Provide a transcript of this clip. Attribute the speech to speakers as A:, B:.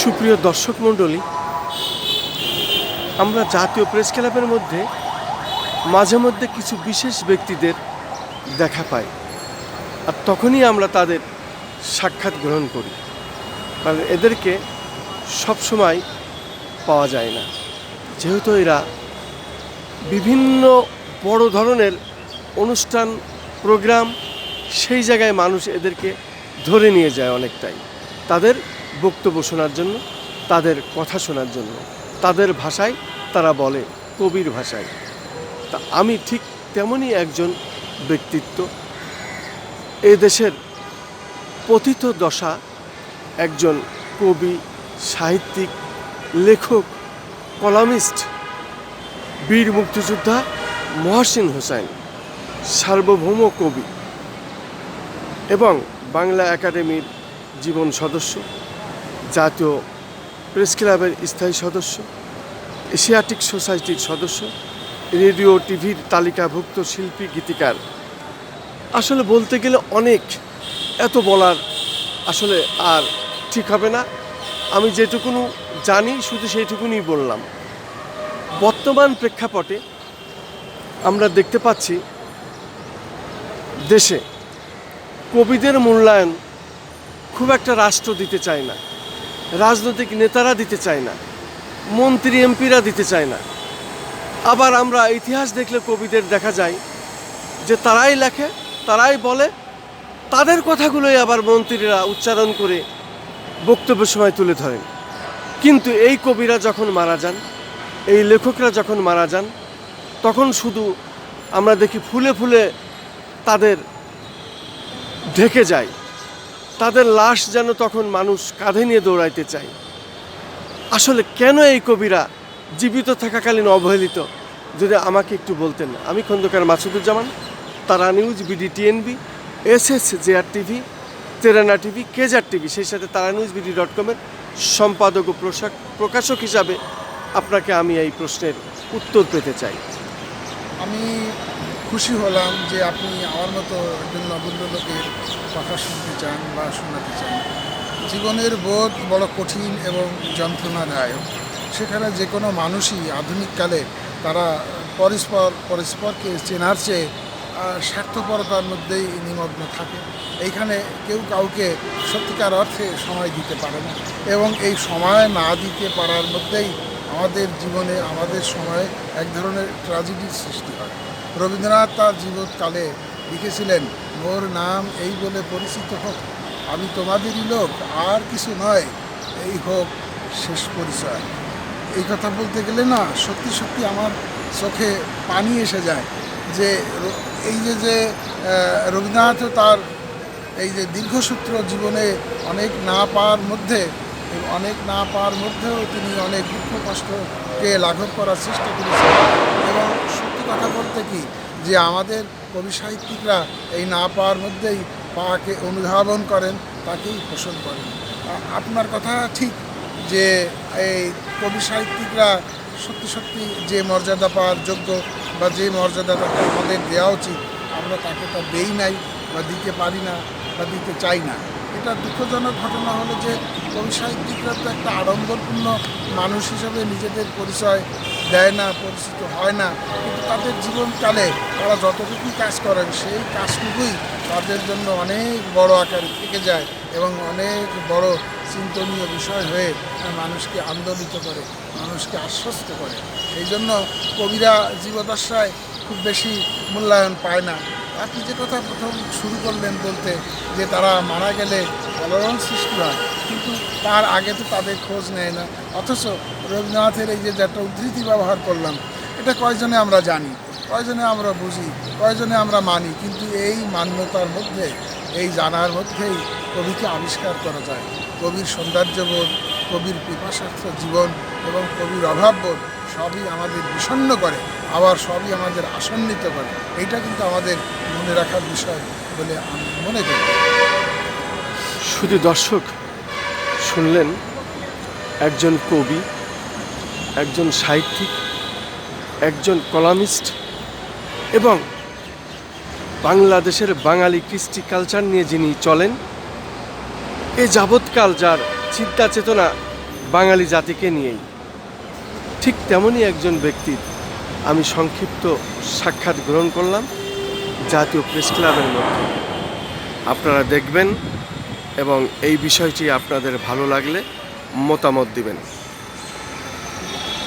A: সুপ্রিয় দর্শক মণ্ডলী, আমরা জাতীয় প্রেস ক্লাবের মধ্যে মাঝে মধ্যে কিছু বিশেষ ব্যক্তিদের দেখা পাই আর তখনই আমরা তাদের সাক্ষাৎ গ্রহণ করি। কারণ এদেরকে সবসময় পাওয়া যায় না। যেহেতু এরা বিভিন্ন বড় ধরনের অনুষ্ঠান, প্রোগ্রাম, সেই জায়গায় মানুষ এদেরকে ধরে নিয়ে যায় অনেকটাই। তাদের বক্তব্য শোনার জন্য, তাদের কথা শোনার জন্য। তাদের ভাষায় তারা বলে, কবির ভাষায়। তা আমি ঠিক তেমনই একজন ব্যক্তিত্ব। এ দেশের পতিত দশা একজন কবি, সাহিত্যিক, লেখক, কলামিস্ট, বীর মুক্তিযোদ্ধা মহসিন হোসেন, সার্বভৌম কবি এবং বাংলা একাডেমির জীবন সদস্য। জাতীয় প্রেস ক্লাবের স্থায়ী সদস্য, এশিয়াটিক সোসাইটির সদস্য, রেডিও, টিভির তালিকাভুক্ত শিল্পী, গীতিকার। আসলে বলতে গেলে অনেক। এত বলার আসলে আর ঠিক হবে না। আমি যেটুকুন জানি, শুধু সেইটুকুনি বললাম। বর্তমান প্রেক্ষাপটে আমরা দেখতে পাচ্ছি দেশে কবিদের মূল্যায়ন খুব একটা রাষ্ট্র দিতে চায় না। রাজনৈতিক নেতারা দিতে চায় না, মন্ত্রী, এমপিরা দিতে চায় না। আবার আমরা ইতিহাস দেখলে কবিদের দেখা যায় যে তারাই লেখে, তারাই বলে, তাদের কথাগুলোই আবার মন্ত্রীরা উচ্চারণ করে বক্তব্য সময় তুলে ধরেন। কিন্তু এই কবিরা যখন মারা যান, এই লেখকরা যখন মারা যান, তখন শুধু আমরা দেখি ফুলে ফুলে তাদের ঢেকে যায়। তাদের লাশ যেন তখন মানুষ কাঁধে নিয়ে দৌড়াইতে চায়। আসলে কেন এই কবিরা জীবিত থাকাকালীন অবহেলিত? যদি আমাকে একটু বলতেন। আমি Khandakar Masuduzzaman, Tara news, BD, TNB S S JR TV, তেরানা TV, কেজার টিভি, সেই সাথে তারা নিউজ, বিডি ডট কমের সম্পাদক ও প্রশাক প্রকাশক হিসাবে আপনাকে আমি এই প্রশ্নের উত্তর পেতে চাই।
B: আমি খুশি হলাম যে আপনি আমার মতো একজন নবীন কথা শুনতে চান বা শোনাতে চান, জীবনের বোধ বড় কঠিন এবং যন্ত্রণাদায়ক। সেখানে যে কোনো মানুষই আধুনিককালে তারা পরস্পর, পরস্পরকে চেনার চেয়ে স্বার্থপরতার মধ্যেই নিমগ্ন থাকে। এইখানে কেউ কাউকে সত্যিকার অর্থে সময় দিতে পারে না এবং এই সময় না দিতে পারার মধ্যেই আমাদের জীবনে, আমাদের সময়ে এক ধরনের ট্র্যাজেডির সৃষ্টি হয়। রবীন্দ্রনাথ তার জীবৎকালে লিখেছিলেন মোর নাম এই বলে পরিচিত হোক আমি তোমাদেরই লোক আর কিছু নয়। এই হোক শেষ পরিচয়। এই কথা বলতে গেলে না সত্যি সত্যি আমার চোখে পানি এসে যায় যে এই যে যে আহ, রবীন্দ্রনাথও তার এই যে দীর্ঘসূত্র জীবনে অনেক না পাওয়ার মধ্যে অনেক না পাওয়ার মধ্যেও তিনি অনেক দুঃখ কষ্টকে লাঘব করার চেষ্টা করেছেন। এবং সত্যি কথা বলতে কি যে আমাদের কবি সাহিত্যিকরা এই না পাওয়ার মধ্যেই পাকে অনুধাবন করেন, তাকেই পোষণ করেন। আপনার কথা ঠিক যে এই কবি সাহিত্যিকরা সত্যি সত্যি যে মর্যাদা পাওয়ার যোগ্য বা যে মর্যাদাটা আমাদের দেওয়া উচিত, আমরা তাকে তা দেই নাই বা দিতে পারি না বা দিতে চাই না। এটা দুঃখজনক ঘটনা হলো যে কবি সাহিত্যিকরা তো একটা আড়ম্বরপূর্ণ মানুষ হিসাবে নিজেদের পরিচয় দেয় না, পরিচিত হয় না, কিন্তু তাদের জীবনকালে তারা যতটুকু কাজ করেন, সেই কাজটুকুই তাদের জন্য অনেক বড় আকারে থেকে যায় এবং অনেক বড় চিন্তনীয় বিষয় হয়ে মানুষকে আন্দোলিত করে, মানুষকে আশ্বস্ত করে। এই জন্য কবিরা জীবদশায় খুব বেশি মূল্যায়ন পায় না। আপনি যে কথা প্রথম শুরু করলেন বলতে, যে তারা মারা গেলে আলোড়ন সৃষ্টি হয় কিন্তু তার আগে তো তাদের খোঁজ নেয় না। অথচ রবীন্দ্রনাথের এই যে একটা উদ্ধৃতি ব্যবহার করলাম, এটা কয়জনে আমরা জানি, কয়জনে আমরা বুঝি, কয়জনে আমরা মানি, কিন্তু এই মান্যতার মধ্যে, এই জানার মধ্যেই কবিকে আবিষ্কার করা যায়। কবির সৌন্দর্যবোধ, কবির পিপাসার্থ জীবন এবং কবির অভাববোধ সবই আমাদের বিষণ্ণ করে, আবার সবই আমাদের আসন্নিত করে। এইটা কিন্তু আমাদের মনে রাখার বিষয় বলে আমি মনে করি।
A: শুধু দর্শক শুনলেন একজন কবি, একজন সাহিত্যিক, একজন কলামিস্ট এবং বাংলাদেশের বাঙালি কৃষ্টি কালচার নিয়ে যিনি চলেন, এ যাবৎকাল যার চিন্তা চেতনা বাঙালি জাতিকে নিয়েই। ঠিক তেমনই একজন ব্যক্তির আমি সংক্ষিপ্ত সাক্ষাৎ গ্রহণ করলাম জাতীয় প্রেস ক্লাবের মধ্যে। আপনারা দেখবেন এবং এই বিষয়টি আপনাদের ভালো লাগলে মতামত দিবেন।